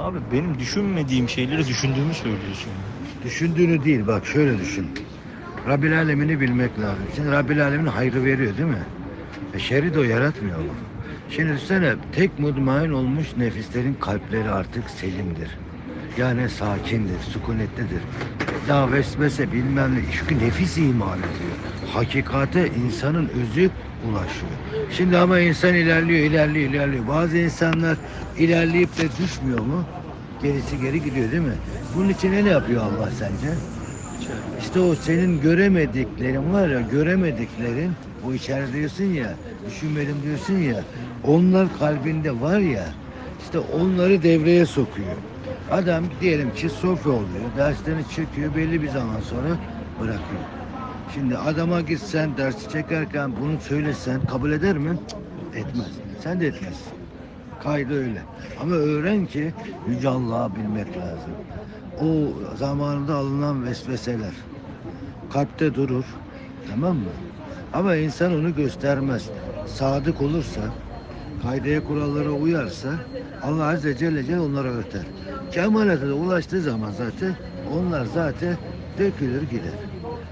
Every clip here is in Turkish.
Abi benim düşünmediğim şeyleri düşündüğümü söylüyorsun. Düşündüğünü değil bak şöyle düşün. Rabbil alemini bilmek lazım. Şimdi Rabbil alemin hayrı veriyor değil mi? E şerri o yaratmıyor mu? Şimdi düşünsene tek mutmain olmuş nefislerin kalpleri artık selimdir. Yani sakindir, sükunetlidir. Daha vesvese bilmem ne. Çünkü nefis iman ediyor. Hakikate insanın özü ulaşıyor. Şimdi ama insan ilerliyor, ilerliyor, ilerliyor. Bazı insanlar ilerleyip de düşmüyor mu? Gerisi geri gidiyor değil mi? Bunun için ne yapıyor Allah sence? İşte o senin göremediklerin var ya, göremediklerin, o içeride diyorsun ya, düşünmedim diyorsun ya, onlar kalbinde var ya, işte onları devreye sokuyor. Adam diyelim ki sofi oluyor, derslerini çekiyor, belli bir zaman sonra bırakıyor. Şimdi adama gitsen, dersi çekerken bunu söylesen kabul eder mi? Cık, Etmez. Sen de etmezsin. Kaydı öyle. Ama öğren ki Yüce Allah'ı bilmek lazım. O zamanında alınan vesveseler kalpte durur. Tamam mı? Ama insan onu göstermez. Sadık olursa, kaydeye kurallara uyarsa Allah Azze Celle Celle onlara öter. Kemalete de ulaştığı zaman zaten onlar zaten dökülür gider.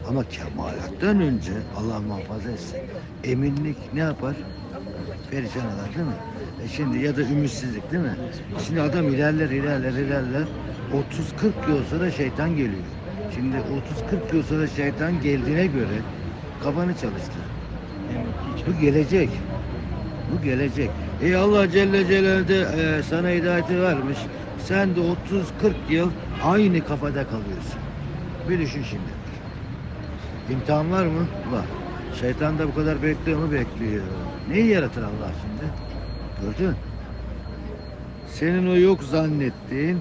Ama kemalattan önce Allah muhafaza etsin. Eminlik ne yapar? Perişan eder değil mi? E şimdi ya da ümitsizlik değil mi? Şimdi adam ilerler ilerler ilerler. 30-40 yıl sonra şeytan geliyor. Şimdi 30-40 yıl sonra şeytan geldiğine göre kafanı çalıştır. Bu gelecek. Bu gelecek. E Allah Celle Celaluhu de, e, sana hidayeti vermiş. Sen de 30-40 yıl aynı kafada kalıyorsun. Bir düşün şimdi. İmtihan var mı? Var. Şeytan da bu kadar bekliyor mu? Bekliyor. Neyi yaratır Allah şimdi? Gördün? Senin o yok zannettiğin,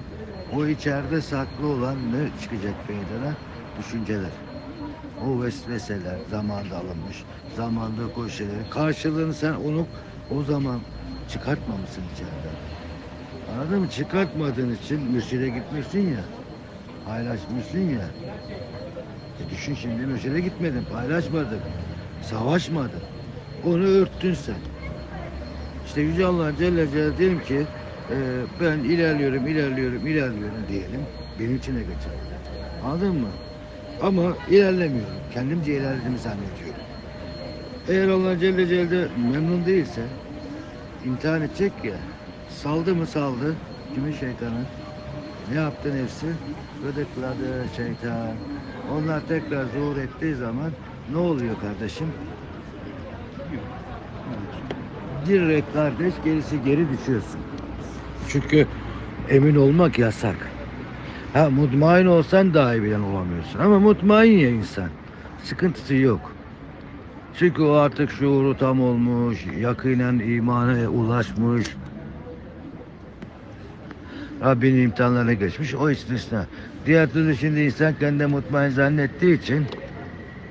o içeride saklı olan ne çıkacak meydana? Düşünceler. O vesveseler zamanda alınmış, zamanda şeyler. Karşılığını sen onu o zaman çıkartmamışsın içeriden. Anladın mı? Çıkartmadığın için mürşide gitmişsin ya. Paylaşmışsın ya. E düşün şimdi mürşide gitmedin, paylaşmadın. Savaşmadın. Onu örttün sen. İşte Yüce Allah Celle Celle diyelim ki e, ben ilerliyorum, ilerliyorum, ilerliyorum diyelim. Benim içine geçer. Anladın mı? Ama ilerlemiyorum. Kendimce ilerlediğimi zannediyorum. Eğer Allah Celle Celle memnun değilse imtihan edecek ya saldı mı saldı kimin şeytanı ne yaptı nefsi? Gıdıkladı şeytan. Onlar tekrar zuhur ettiği zaman ne oluyor kardeşim? Direkt kardeş gerisi geri düşüyorsun. Çünkü emin olmak yasak. Ha mutmain olsan dahi bilen olamıyorsun. Ama mutmain ya insan. Sıkıntısı yok çünkü o artık şuuru tam olmuş, yakinen imana ulaşmış. Rabbinin imtihanlarına geçmiş, o istisna. Diğer türlü şimdi insan kendine mutmain zannettiği için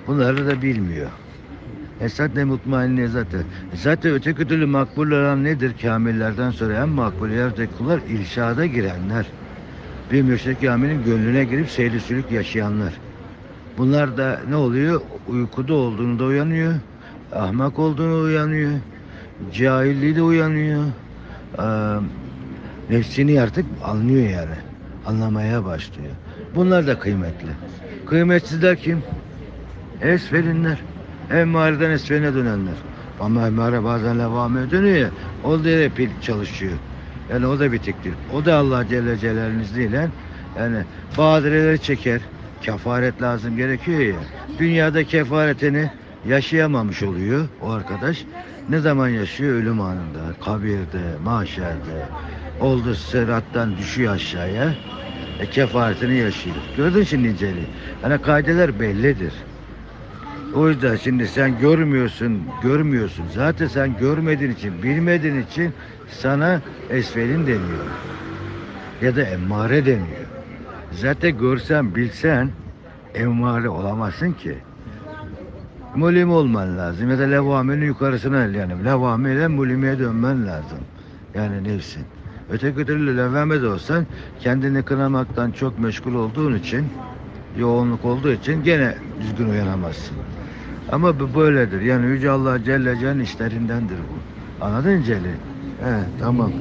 bunları da bilmiyor. Esat ne mutmainliği zaten. Zaten öteki türlü makbul olan nedir? Kamillerden sonra en makbul yerdeki kullar irşada girenler. Bir mürşid kamilin gönlüne girip seyri sülük yaşayanlar. Bunlar da ne oluyor? Uykuda olduğunu da uyanıyor. Ahmak olduğunu uyanıyor. Cahilliği de uyanıyor. Ee, nefsini artık anlıyor yani. Anlamaya başlıyor. Bunlar da kıymetli. Kıymetsizler kim? Esfelinler. Emmareden esfeline dönenler. Ama emmare bazen levame dönüyor ya. O da hep çalışıyor. Yani o da bitiktir. O da Allah Celle Celal'in izniyle yani badireleri çeker. Kefaret lazım gerekiyor ya. Dünyada kefaretini yaşayamamış oluyor o arkadaş. Ne zaman yaşıyor? Ölüm anında, kabirde, mahşerde. Oldu sırattan düşüyor aşağıya. E, kefaretini yaşıyor. Gördün şimdi inceliği. Hani kaideler bellidir. O yüzden şimdi sen görmüyorsun, görmüyorsun. Zaten sen görmediğin için, bilmediğin için sana esfelin deniyor. Ya da emmare deniyor. Zaten görsen, bilsen emmare olamazsın ki. Mulim olman lazım ya da levaminin yukarısına yani levamiyle mulimiye dönmen lazım. Yani nefsin. Öteki türlü levame de olsan kendini kınamaktan çok meşgul olduğun için yoğunluk olduğu için gene düzgün uyanamazsın. Ama bu böyledir. Yani Yüce Allah Celle Celle'nin işlerindendir bu. Anladın Celil? He tamam.